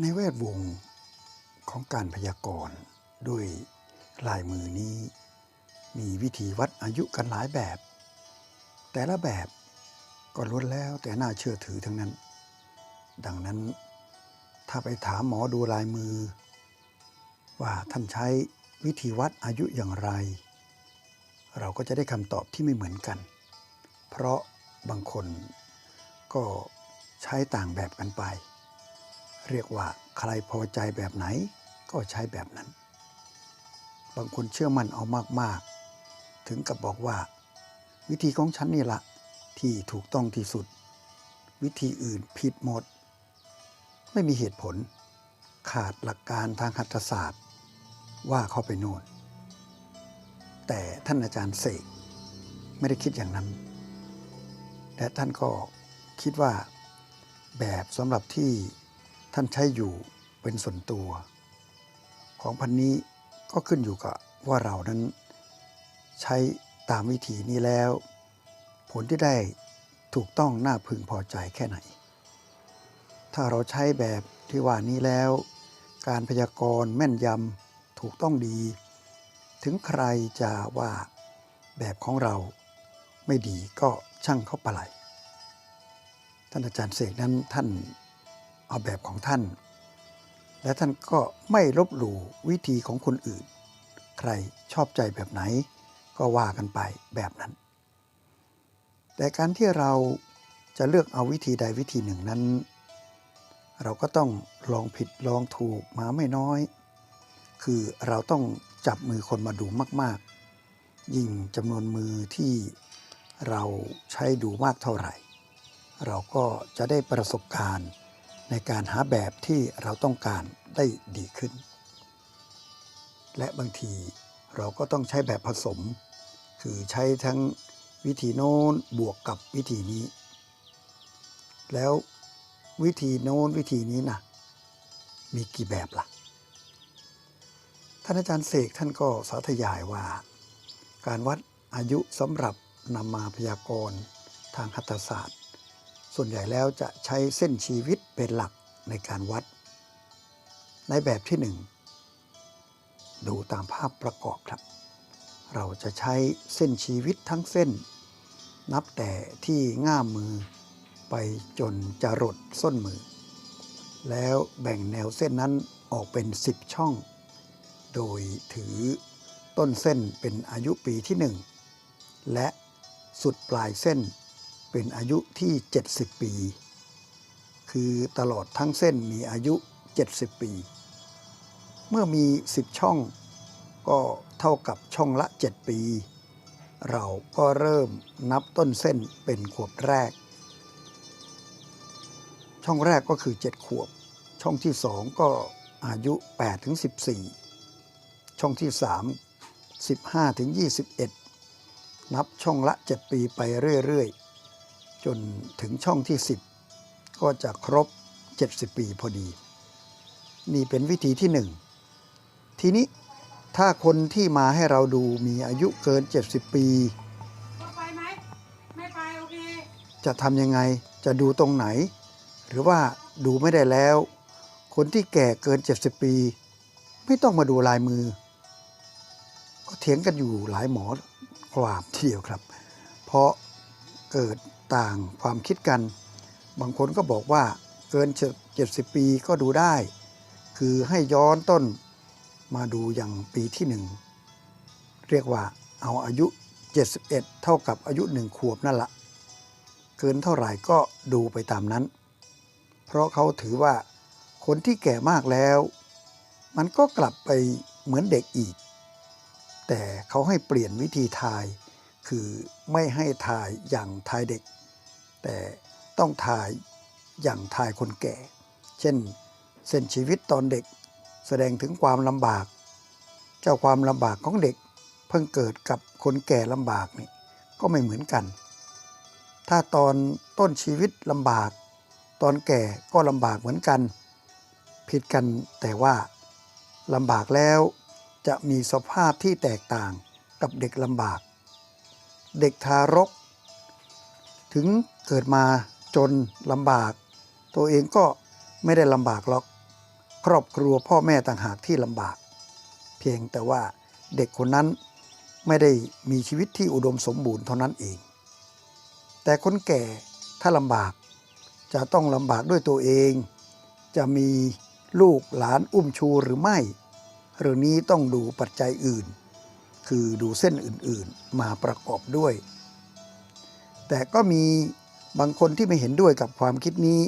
ในแวดวงของการพยากรณ์ด้วยลายมือนี้ มีวิธีวัดอายุกันหลายแบบ แต่ละแบบก็ล้วนแล้วแต่น่าเชื่อถือทั้งนั้น ดังนั้นถ้าไปถามหมอดูลายมือ ว่าท่านใช้วิธีวัดอายุอย่างไร เราก็จะได้คำตอบที่ไม่เหมือนกัน เพราะบางคนก็ใช้ต่างแบบกันไป เรียกว่าใครพอใจแบบไหนก็ใช้แบบนั้น บางคนเชื่อมั่นเอามากๆ ถึงกับบอกว่า วิธีของฉันนี่ละที่ถูกต้องที่สุด วิธีอื่นผิดหมด ไม่มีเหตุผล ขาดหลักการทางหัตถศาสตร์ ว่าเข้าไปโน่น แต่ท่านอาจารย์เสกไม่ได้คิดอย่างนั้น และท่านก็คิดว่าแบบสำหรับที่ ท่านใช้อยู่เป็นส่วนตัว ของพันนี้ก็ขึ้นอยู่กับว่าเรานั้น ใช้ตามวิธีนี้แล้ว ผลที่ได้ถูกต้องน่าพึงพอใจแค่ไหน ถ้าเราใช้แบบที่ว่านี้แล้ว การพยากรณ์แม่นยำถูกต้องดี ถึงใครจะว่าแบบของเราไม่ดีก็ช่างเข้าไปเลท่านอาจารย์เสกนั้นท่าน เอาแบบของท่าน และท่านก็ไม่ลบหลู่วิธีของคนอื่น ใครชอบใจแบบไหน ก็ว่ากันไปแบบนั้น แต่การที่เราจะเลือกเอาวิธีใดวิธีหนึ่งนั้น เราก็ต้องลองผิดลองถูกมาไม่น้อย คือเราต้องจับมือคนมาดูมาก ๆ ยิ่งจำนวนมือที่เราใช้ดูมากเท่าไหร่ เราก็จะได้ประสบการณ์ ในการหาแบบที่เราต้องการได้ดีขึ้น และบางทีเราก็ต้องใช้แบบผสม คือใช้ทั้งวิธีโน้นบวกกับวิธีนี้ แล้ววิธีโน้นวิธีนี้นะมีกี่แบบล่ะ ท่านอาจารย์เสกท่านก็สาธยายว่า การวัดอายุสำหรับนำมาพยากรณ์ทางหัตถศาสตร์ ส่วนใหญ่แล้วจะใช้เส้นชีวิตเป็นหลักในการวัด ในแบบที่หนึ่งดูตามภาพประกอบครับ เราจะใช้เส้นชีวิตทั้งเส้น นับแต่ที่ง่ามมือไปจนจรดส้นมือ แล้วแบ่งแนวเส้นนั้นออกเป็น 10 ช่อง โดยถือต้นเส้นเป็นอายุปีที่ 1 และสุดปลายเส้น เป็นอายุที่ 70 ปี คือตลอดทั้งเส้นมีอายุ 70 ปี เมื่อมี 10 ช่อง ก็เท่ากับช่องละ 7 ปี เราก็เริ่มนับต้นเส้นเป็นขวบแรก ช่องแรกก็คือ 7 ขวบ ช่องที่ 2 ก็อายุ 8 ถึง 14 ช่องที่ 3 15 ถึง 21 นับช่องละ 7 ปีไปเรื่อย ๆ จนถึงช่องที่ 10 ก็จะครบ 70 ปีพอดี นี่เป็นวิธีที่ 1 ทีนี้ถ้าคนที่มาให้เราดูมีอายุเกิน 70 ปีก็ไปไหมไม่ไปโอเคจะทำยังไงจะดูตรงไหน หรือว่าดูไม่ได้แล้ว คนที่แก่เกิน 70 ปี ไม่ต้องมาดูลายมือ ก็เถียงกันอยู่หลายหมอความทีเดียวครับ เพราะเกิด ต่างความคิดกัน บางคนก็บอกว่าเกิน 70 ปีก็ดูได้ คือให้ย้อนต้นมาดูอย่างปีที่หนึ่งเรียกว่าเอาอายุ 71 เท่ากับอายุหนึ่งขวบนั่นละ เกินเท่าไหร่ก็ดูไปตามนั้น เพราะเขาถือว่าคนที่แก่มากแล้ว มันก็กลับไปเหมือนเด็กอีก แต่เขาให้เปลี่ยนวิธีทาย คือไม่ให้ทายอย่างทายเด็ก แต่ต้องทายอย่างทายคนแก่ เช่น เส้นชีวิตตอนเด็ก แสดงถึงความลำบาก เจ้าความลำบากของเด็ก เพิ่งเกิดกับคนแก่ลำบากนี่ก็ไม่เหมือนกัน ถ้าตอนต้นชีวิตลำบาก ตอนแก่ก็ลำบากเหมือนกัน ผิดกันแต่ว่าลำบากแล้วจะมีสภาพที่แตกต่างกับเด็กลำบาก เด็กทารก ถึงเกิดมาจนลำบาก ตัวเองก็ไม่ได้ลำบากหรอก ครอบครัวพ่อแม่ต่างหากที่ลำบาก เพียงแต่ว่าเด็กคนนั้นไม่ได้มีชีวิตที่อุดมสมบูรณ์เท่านั้นเอง แต่คนแก่ถ้าลำบากจะต้องลำบากด้วยตัวเอง จะมีลูกหลานอุ้มชูหรือไม่เรื่องนี้ต้องดูปัจจัยอื่น คือดูเส้นอื่นๆมาประกอบด้วย แต่ก็มีบางคนที่ไม่เห็นด้วยกับความคิดนี้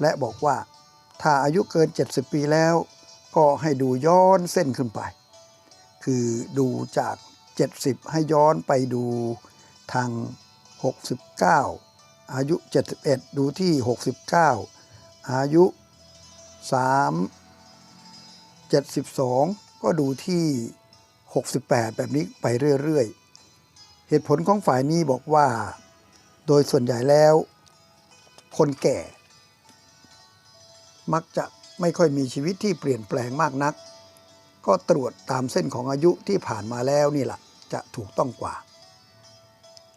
และบอกว่าถ้าอายุเกิน 70 ปีแล้ว ก็ให้ดูย้อนเส้นขึ้นไป คือดูจาก 70 ให้ย้อนไปดูทาง 69 อายุ 71 ดูที่ 69 อายุ 3 72 ก็ดูที่ 68 แบบนี้ไปเรื่อย ๆ เหตุผลของฝ่ายนี้บอกว่า โดยส่วนใหญ่แล้ว คนแก่ มักจะไม่ค่อยมีชีวิตที่เปลี่ยนแปลงมากนัก ก็ตรวจตามเส้นของอายุที่ผ่านมาแล้วนี่แหละจะถูกต้องกว่า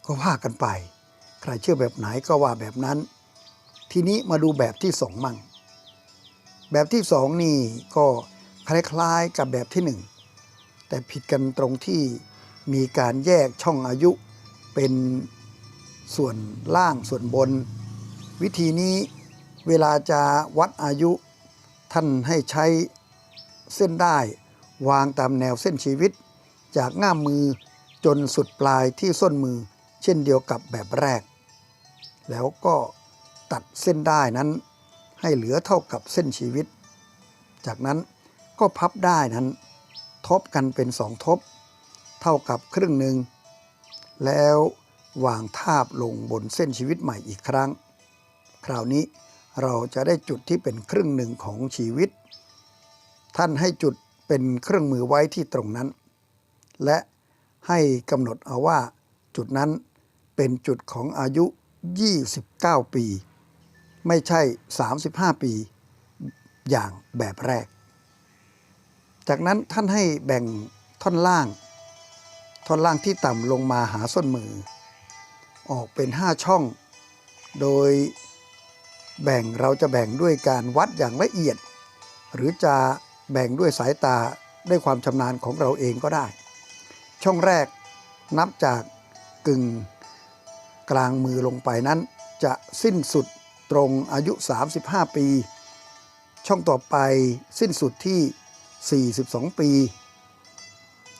ก็ว่ากันไป ใครเชื่อแบบไหนก็ว่าแบบนั้น ทีนี้มาดูแบบที่สองมั่ง แบบที่สองนี่ก็คล้ายๆกับแบบที่หนึ่งแต่ผิดกันตรงที่มีการแยกช่องอายุเป็น ส่วนล่างส่วนบน วิธีนี้เวลาจะวัดอายุท่านให้ใช้เส้นได้ วางตามแนวเส้นชีวิต จากง่ามมือจนสุดปลายที่ส้นมือ เช่นเดียวกับแบบแรก แล้วก็ตัดเส้นได้นั้นให้เหลือเท่ากับเส้นชีวิต จากนั้นก็พับได้นั้น ทบกันเป็นสองทบ เท่ากับครึ่งหนึ่ง แล้ว วางทาบลงบนเส้นชีวิตใหม่อีกครั้ง คราวนี้เราจะได้จุดที่เป็นครึ่งหนึ่งของชีวิต ท่านให้จุดเป็นเครื่องมือไว้ที่ตรงนั้น และให้กำหนดเอาว่าจุดนั้นเป็นจุดของอายุ 29 ปี ไม่ใช่ 35 ปีอย่างแบบแรก จากนั้นท่านให้แบ่งท่อนล่าง ท่อนล่างที่ต่ำลงมาหาส้นมือ ออกเป็น 5 ช่อง โดยแบ่งเราจะแบ่งด้วยการวัดอย่างละเอียด หรือจะแบ่งด้วยสายตาด้วยความชำนาญของเราเองก็ได้ ช่องแรกนับจากกึ่งกลางมือลงไปนั้น จะสิ้นสุดตรงอายุ 35 ปี ช่องต่อไปสิ้นสุดที่ 42 ปี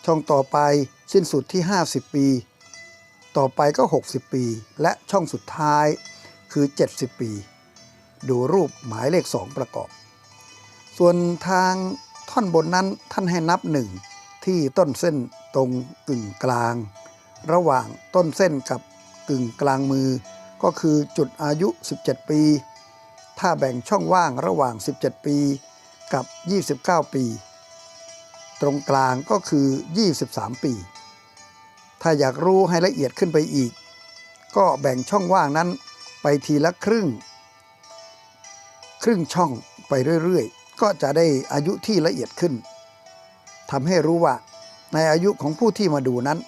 ช่องต่อไปสิ้นสุดที่ 50 ปี ต่อไปก็ 60 ปี และช่องสุดท้ายคือ 70 ปี ดูรูปหมายเลข 2 ประกอบ ส่วนทางท่อนบนนั้นท่านให้นับหนึ่งที่ต้นเส้นตรงกึ่งกลาง ระหว่างต้นเส้นกับกึ่งกลางมือ ก็คือจุดอายุ 17 ปี ถ้าแบ่งช่องว่างระหว่าง 17 ปีกับ 29 ปี ตรงกลางก็คือ 23 ปี ถ้าอยากรู้ให้ละเอียดขึ้นไปอีก ก็แบ่งช่องว่างนั้นไปทีละครึ่ง ครึ่งช่องไปเรื่อยๆ ก็จะได้อายุที่ละเอียดขึ้นทำให้รู้ว่า ในอายุของผู้ที่มาดูนั้น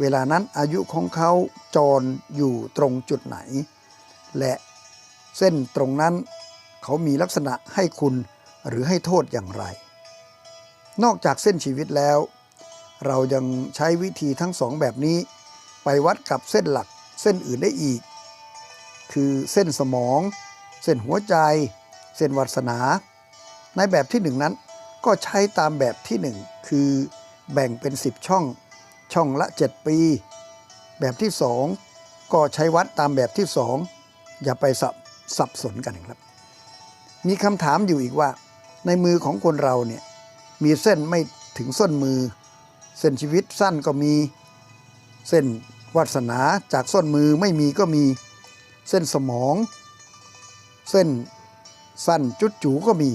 เวลานั้นอายุของเขาจรอยู่ตรงจุดไหน และเส้นตรงนั้นเขามีลักษณะให้คุณหรือให้โทษอย่างไร นอกจากเส้นชีวิตแล้ว เรายังใช้วิธีทั้งสองแบบนี้ ไปวัดกับเส้นหลักเส้นอื่นได้อีก คือเส้นสมอง เส้นหัวใจ เส้นวัสนา ในแบบที่หนึ่งนั้นก็ใช้ตามแบบที่หนึ่งคือแบ่งเป็น 10 ช่อง ช่องละ 7 ปี แบบที่2ก็ใช้วัดตามแบบที่2อย่าไปสับสับสนกันครับ มีคำถามอยู่อีกว่า ในมือของคนเราเนี่ยมีเส้นไม่ถึงส้นมือ เส้นชีวิตสั้นก็มี เส้นวัสนาจากส้นมือไม่มีก็มี เส้นสมอง เส้นสั้นจุดจูก็มี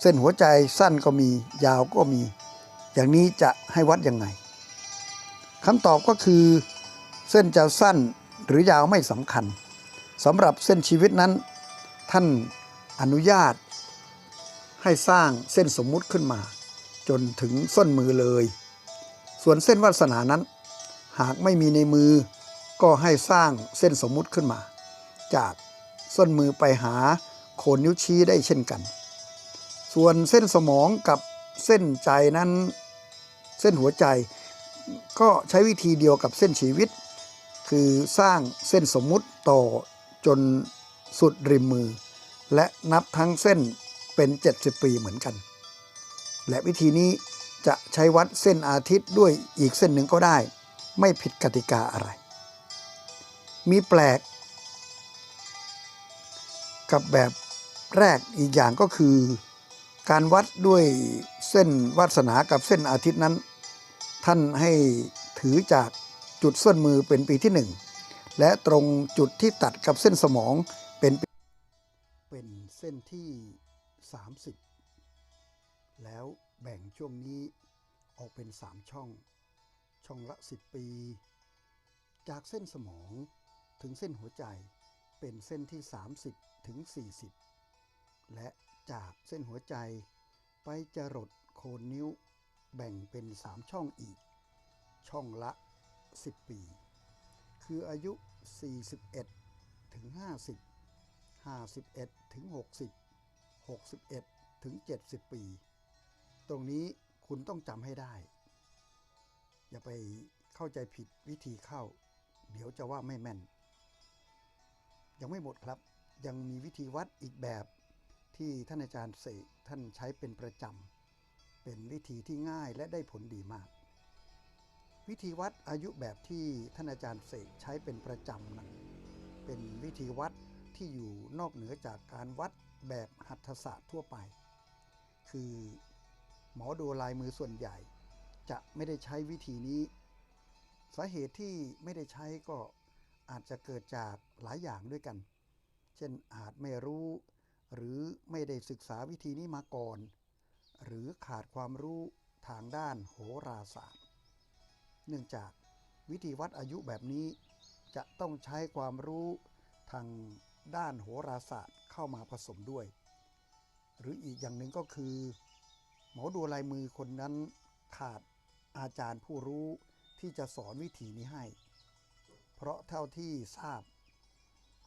เส้นหัวใจสั้นก็มี ยาวก็มี อย่างนี้จะให้วัดยังไงคำตอบก็คือ เส้นจะสั้นหรือยาวไม่สำคัญสำหรับเส้นชีวิตนั้น ท่านอนุญาต ให้สร้างเส้นสมมุติขึ้นมา จนถึงส้นมือเลย ส่วนเส้นวาสนานั้น หากไม่มีในมือ ก็ให้สร้างเส้นสมมุติขึ้นมา จากส้นมือไปหาโคนนิ้วชี้ได้เช่นกัน ส่วนเส้นสมองกับเส้นใจนั้น เส้นหัวใจ ก็ใช้วิธีเดียวกับเส้นชีวิต คือสร้างเส้นสมมุติต่อจนสุดริมมือ และนับทั้งเส้นเป็น 70 ปีเหมือนกัน และวิธีนี้ จะใช้วัดเส้นอาทิตย์ด้วยอีกเส้นหนึ่งก็ได้ ไม่ผิดกติกาอะไร มีแปลก กับแบบแรกอีกอย่างก็คือ การวัดด้วยเส้นวาสนากับเส้นอาทิตย์นั้น ท่านให้ถือจากจุดส้นมือเป็นปีที่หนึ่งและตรงจุดที่ตัดกับเส้นสมองเป็นเป็นเส้นที่ 30 แล้ว แบ่งช่วงนี้ออกเป็น 3 ช่อง ช่องละ 10 ปี จากเส้นสมองถึงเส้นหัวใจเป็นเส้นที่ 30 ถึง 40 และจากเส้นหัวใจไปจรดโคนนิ้ว แบ่งเป็น 3 ช่องอีก ช่องละ 10 ปี คืออายุ 41 ถึง 50 51 ถึง 60 61 ถึง 70 ปี ตรงนี้คุณต้องจำให้ได้ อย่าไปเข้าใจผิดวิธีเข้า เดี๋ยวจะว่าไม่แม่น ยังไม่หมดครับ ยังมีวิธีวัดอีกแบบที่ท่านอาจารย์เสกท่านใช้เป็นประจำ เป็นวิธีที่ง่ายและได้ผลดีมาก วิธีวัดอายุแบบที่ท่านอาจารย์เสกใช้เป็นประจำนั้นเป็นวิธีวัดที่อยู่นอกเหนือจากการวัดแบบหัตถศาสตร์ทั่วไป คือ หมอดูลายมือส่วนใหญ่ จะไม่ได้ใช้วิธีนี้ สาเหตุที่ไม่ได้ใช้ก็อาจจะเกิดจากหลายอย่างด้วยกัน เช่นอาจไม่รู้ หรือไม่ได้ศึกษาวิธีนี้มาก่อน หรือขาดความรู้ทางด้านโหราศาสตร์ เนื่องจากวิธีวัดอายุแบบนี้ จะต้องใช้ความรู้ทางด้านโหราศาสตร์เข้ามาผสมด้วย หรืออีกอย่างหนึ่งก็คือ หมอดูลายมือคนนั้นขาดอาจารย์ผู้รู้ที่จะสอนวิธีนี้ให้ เพราะเท่าที่ทราบ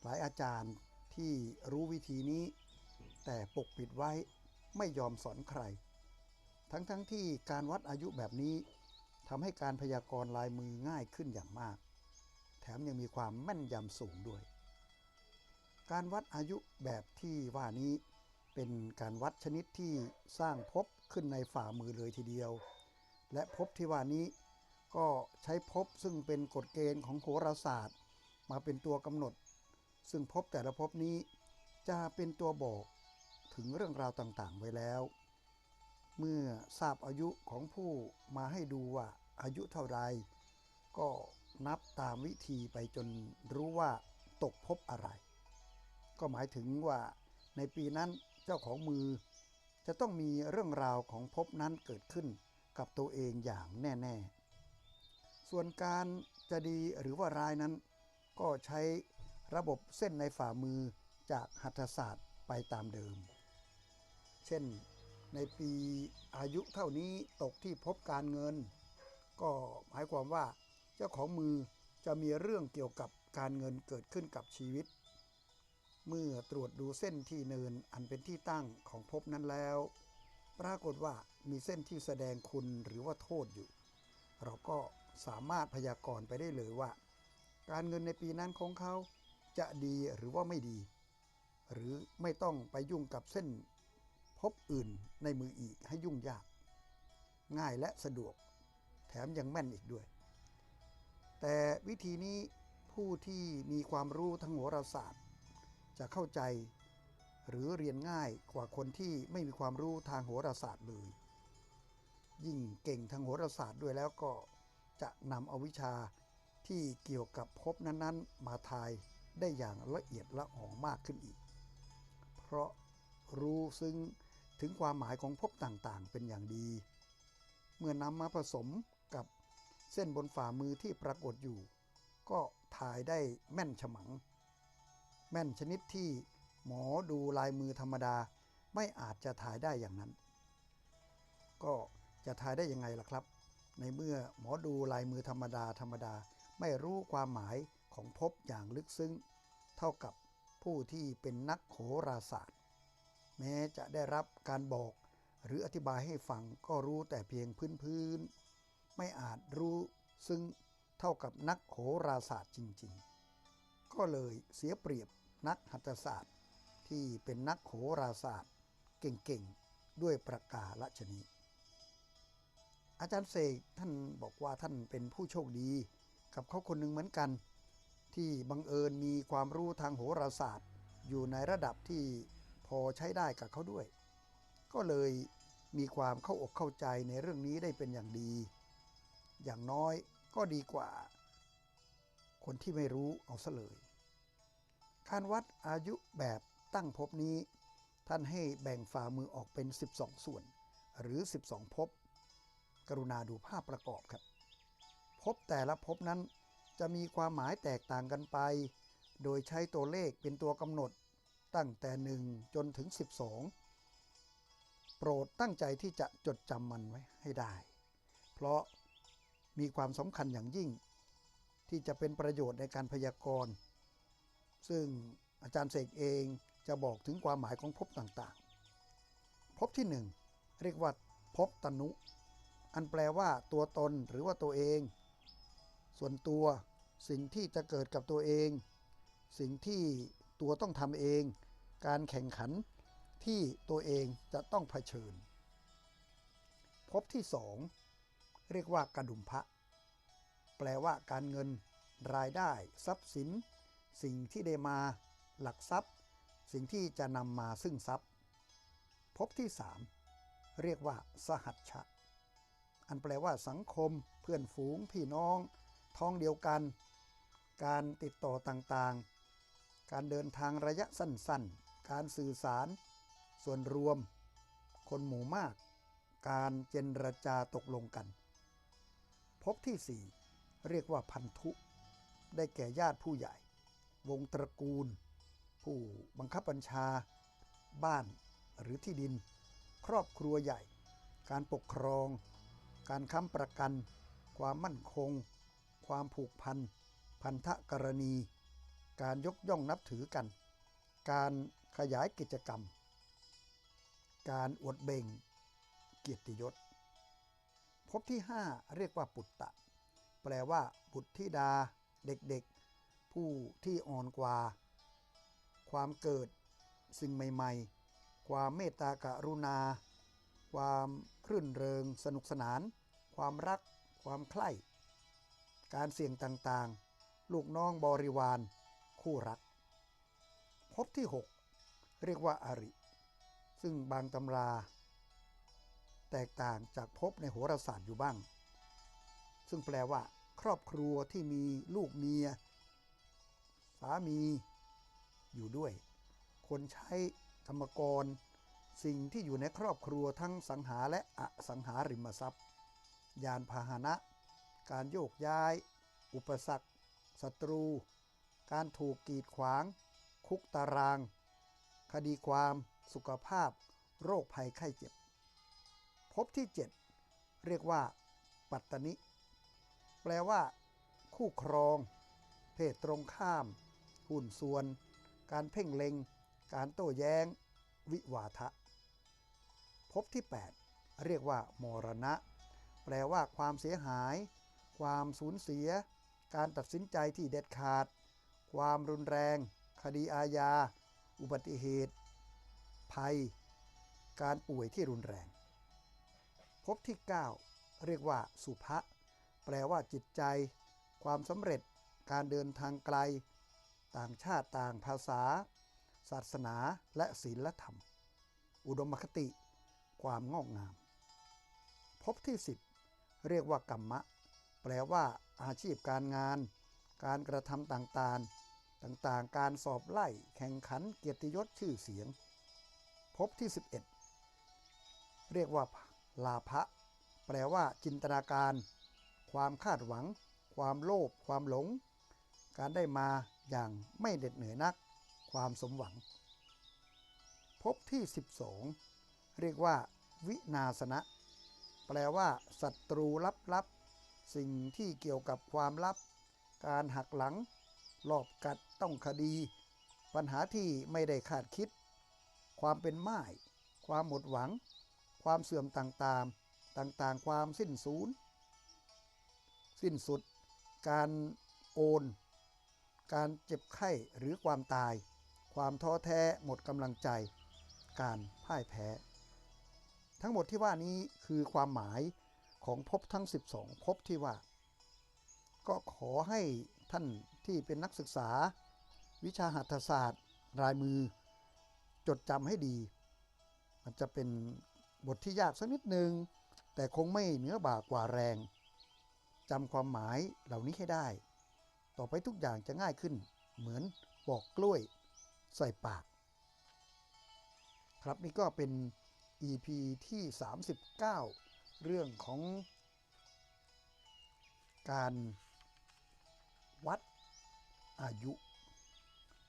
หลายอาจารย์ที่รู้วิธีนี้ แต่ปกปิดไว้ไม่ยอมสอนใคร ทั้งๆทที่การวัดอายุแบบนี้ทำให้การพยากรณ์ลายมือง่ายขึ้นอย่างมาก แถมยังมีความแม่นยำสูงด้วย การวัดอายุแบบที่ว่านี้ เป็นการวัดชนิดที่สร้างภพขึ้นในฝ่ามือเลยทีเดียว และภพที่ว่านี้ก็ใช้ภพซึ่งเป็นกฎเกณฑ์ของโหราศาสตร์ มาเป็นตัวกำหนด ซึ่งภพแต่ละภพนี้จะเป็นตัวบอกถึงเรื่องราวต่างๆ ไว้แล้ว เมื่อทราบอายุของผู้มาให้ดูว่าอายุเท่าไร ก็นับตามวิธีไปจนรู้ว่าตกภพอะไร ก็หมายถึงว่าในปีนั้น เจ้าของมือ จะต้องมีเรื่องราวของภพนั้นเกิดขึ้นกับตัวเองอย่างแน่ ๆ ส่วนการจะดีหรือว่าร้ายนั้น ก็ใช้ระบบเส้นในฝ่ามือจากหัตถศาสตร์ไปตามเดิม เช่นในปีอายุเท่านี้ตกที่พบการเงิน ก็หมายความว่าเจ้าของมือจะมีเรื่องเกี่ยวกับการเงินเกิดขึ้นกับชีวิต เมื่อตรวจดูเส้นที่เนินอันเป็นที่ตั้งของภพนั้นแล้ว ปรากฏว่ามีเส้นที่แสดงคุณหรือว่าโทษอยู่ เราก็สามารถพยากรณ์ไปได้เลยว่า การเงินในปีนั้นของเขาจะดีหรือว่าไม่ดี หรือไม่ต้องไปยุ่งกับเส้นพบอื่นในมืออีกให้ยุ่งยาก ง่ายและสะดวก แถมยังแม่นอีกด้วย แต่วิธีนี้ผู้ที่มีความรู้ทางโหราศาสตร์ จะเข้าใจ หรือเรียนง่ายกว่าคนที่ไม่มีความรู้ทางโหราศาสตร์เลย ยิ่งเก่งทางโหราศาสตร์ด้วยแล้วก็จะนำเอาวิชาที่เกี่ยวกับภพนั้นๆ มาทายได้อย่างละเอียดละออมากขึ้นอีก เพราะรู้ซึ้งถึงความหมายของภพต่างๆ เป็นอย่างดี เมื่อนำมาผสมกับเส้นบนฝ่ามือที่ปรากฏอยู่ ก็ถ่ายได้แม่นฉมัง ม่นชนิดที่หมอดูลายมือธรรมดาไม่อาจจะถ่ายได้อย่างนั้น ก็จะถ่ายได้ยังไงล่ะครับ ในเมื่อหมอดูลายมือธรรมดาธรรมดาไม่รู้ความหมายของภพอย่างลึกซึ้ง เท่ากับผู้ที่เป็นนักโหราศาสตร์ แม้จะได้รับการบอกหรืออธิบายให้ฟังก็รู้แต่เพียงพื้นๆไม่อาจรู้ซึ่งเท่ากับนักโหราศาสตร์จริง ๆ ก็เลยเสียเปรียบ นักหัตถศาสตร์ ที่เป็นนักโหราศาสตร์ เก่งๆ ด้วยประกาศชนีอาจารย์เสกท่านบอกว่าท่านเป็นผู้โชคดีกับเขาคนหนึ่งเหมือนกัน ที่บังเอิญมีความรู้ทางโหราศาสตร์ อยู่ในระดับที่พอใช้ได้กับเขาด้วย ก็เลยมีความเข้าอกเข้าใจในเรื่องนี้ได้เป็นอย่างดี อย่างน้อยก็ดีกว่า คนที่ไม่รู้เอาซะเลย การวัดอายุแบบตั้งภพนี้ ท่านให้แบ่งฝ่ามือออกเป็น 12 ส่วน หรือ 12 ภพ กรุณาดูภาพประกอบครับ ภพแต่ละภพนั้นจะมีความหมายแตกต่างกันไป โดยใช้ตัวเลขเป็นตัวกำหนดตั้งแต่ 1 จนถึง 12 โปรดตั้งใจที่จะจดจำมันไว้ให้ได้ เพราะมีความสำคัญอย่างยิ่ง ที่จะเป็นประโยชน์ในการพยากรณ์ ซึ่งอาจารย์เสกเองจะบอกถึงความหมายของภพต่างๆภพที่หนึ่งเรียกว่าภพตนุ อันแปลว่าตัวตนหรือว่าตัวเอง ส่วนตัวสิ่งที่จะเกิดกับตัวเอง สิ่งที่ตัวต้องทำเอง การแข่งขันที่ตัวเองจะต้องเผชิญภพที่สองเรียกว่ากระดุมพระ แปลว่าการเงิน รายได้ ทรัพย์สิน สิ่งที่ได้มาหลักทรัพย์ สิ่งที่จะนำมาซึ่งทรัพย์ภพที่สามเรียกว่าสหัชชะ อันแปลว่าสังคม เพื่อนฝูง พี่น้อง ท้องเดียวกัน การติดต่อต่างๆ การเดินทางระยะสั้นๆ การสื่อสาร ส่วนรวม คนหมู่มาก การเจรจาตกลงกันพบที่สี่เรียกว่าพันธุ ได้แก่ญาติผู้ใหญ่ วงตระกูล ผู้บังคับบัญชา บ้านหรือที่ดิน ครอบครัวใหญ่ การปกครอง การค้ำประกัน ความมั่นคง ความผูกพัน พันธกรณี การยกย่องนับถือกัน การขยายกิจกรรม การอวดเบ่ง เกียรติยศพบที่ 5 เรียกว่าปุตตะ แปลว่าบุตรธิดา เด็ก ผู้ที่อ่อนกว่า ความเกิดสิ่งใหม่ ๆ ความเมตตากรุณา ความครื่นเริงสนุกสนาน ความรัก ความใคร่การเสี่ยงต่างๆ ลูกน้องบริวาร คู่รัก พบที่ 6 เรียกว่าอาริ ซึ่งบางตำรา แตกต่างจากพบในโหราศาสตร์อยู่บ้าง ซึ่งแปลว่า ครอบครัวที่มีลูกเมีย สามีอยู่ด้วย คนใช้ธรรมกร สิ่งที่อยู่ในครอบครัวทั้งสังหาและอสังหาริมทรัพย์ ยานพาหนะ การโยกย้าย อุปสรรคศัตรู การถูกกีดขวาง คุกตาราง คดีความสุขภาพ โรคภัยไข้เจ็บ พบที่ 7 เรียกว่า ปัตตนิ แปลว่า คู่ครอง เพศตรงข้าม หุ่นส่วน การเพ่งเล็ง การโต้แย้ง วิวาทะพบที่ 8 เรียกว่ามรณะ แปลว่าความเสียหาย ความสูญเสีย การตัดสินใจที่เด็ดขาด ความรุนแรง คดีอาญา อุบัติเหตุ ภัย การป่วยที่รุนแรงพบที่ 9 เรียกว่าสุภะแปลว่าจิตใจ ความสำเร็จ การเดินทางไกล ต่างชาติต่างภาษา ศาสนาและศีลธรรม อุดมคติ ความงอกงาม พบที่ 10 เรียกว่ากรรมะ แปลว่า อาชีพการงาน การกระทำต่างๆ ต่างๆ การสอบไล่แข่งขันเกียรติยศชื่อเสียง พบที่ 11 เรียกว่า ลาภะแปลว่า จินตนาการ ความคาดหวัง ความโลภความหลง การได้มา อย่างไม่เด็ดเหนื่อยนัก ความสมหวัง พบที่ 12 เรียกว่า วินาสนะ แปลว่าศัตรูลับๆ สิ่งที่เกี่ยวกับความลับ การหักหลังลอบกัดต้องคดี ปัญหาที่ไม่ได้คาดคิด ความเป็นไม้ความหมดหวัง ความเสื่อมต่างๆ ต่างๆ ความสิ้นสูญสิ้นสุด การโอน การเจ็บไข้หรือความตาย ความท้อแท้หมดกำลังใจ การพ่ายแพ้ ทั้งหมดที่ว่านี้คือความหมายของภพทั้ง 12ภพที่ว่า ก็ขอให้ท่านที่เป็นนักศึกษา วิชาหัตถศาสตร์ รายมือ จดจำให้ดี มันจะเป็นบทที่ยากสักนิดหนึ่งแต่คงไม่เนื้อบ่ากว่าแรงจำความหมายเหล่านี้ให้ได้ ต่อไปทุกอย่างจะง่ายขึ้น เหมือนบอกกล้วยใส่ปาก ครับนี่ก็เป็น EP ที่ 39 เรื่องของ การวัดอายุ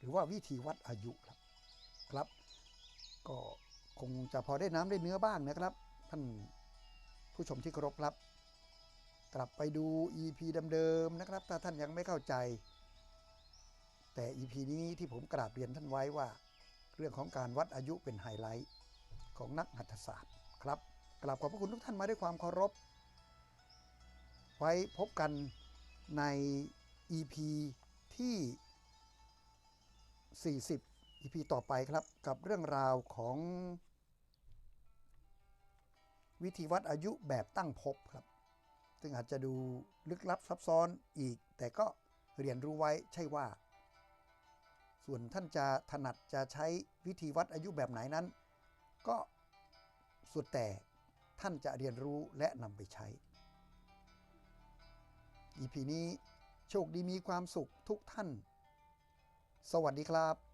หรือว่าวิธีวัดอายุครับครับ ก็คงจะพอได้น้ำได้เนื้อบ้างนะครับ ท่านผู้ชมที่เคารพครับ กลับไปดู EP เดิมๆนะครับ ถ้าท่านยังไม่เข้าใจ แต่ EP นี้ที่ผมกราบเรียนท่านไว้ว่า เรื่องของการวัดอายุเป็นไฮไลท์ของนักหัตถศาสตร์ครับกราบขอบพระคุณทุกท่านมาด้วยความเคารพ ไว้พบกันใน EP ที่ 40 EP ต่อไปครับกับเรื่องราวของวิธีวัดอายุแบบตั้งภพครับ ซึ่งอาจจะดูลึกลับซับซ้อนอีก แต่ก็เรียนรู้ไว้ใช่ว่า ส่วนท่านจะถนัดจะใช้วิธีวัดอายุแบบไหนนั้น ก็สุดแต่ท่านจะเรียนรู้และนำไปใช้ EP นี้โชคดีมีความสุขทุกท่าน สวัสดีครับ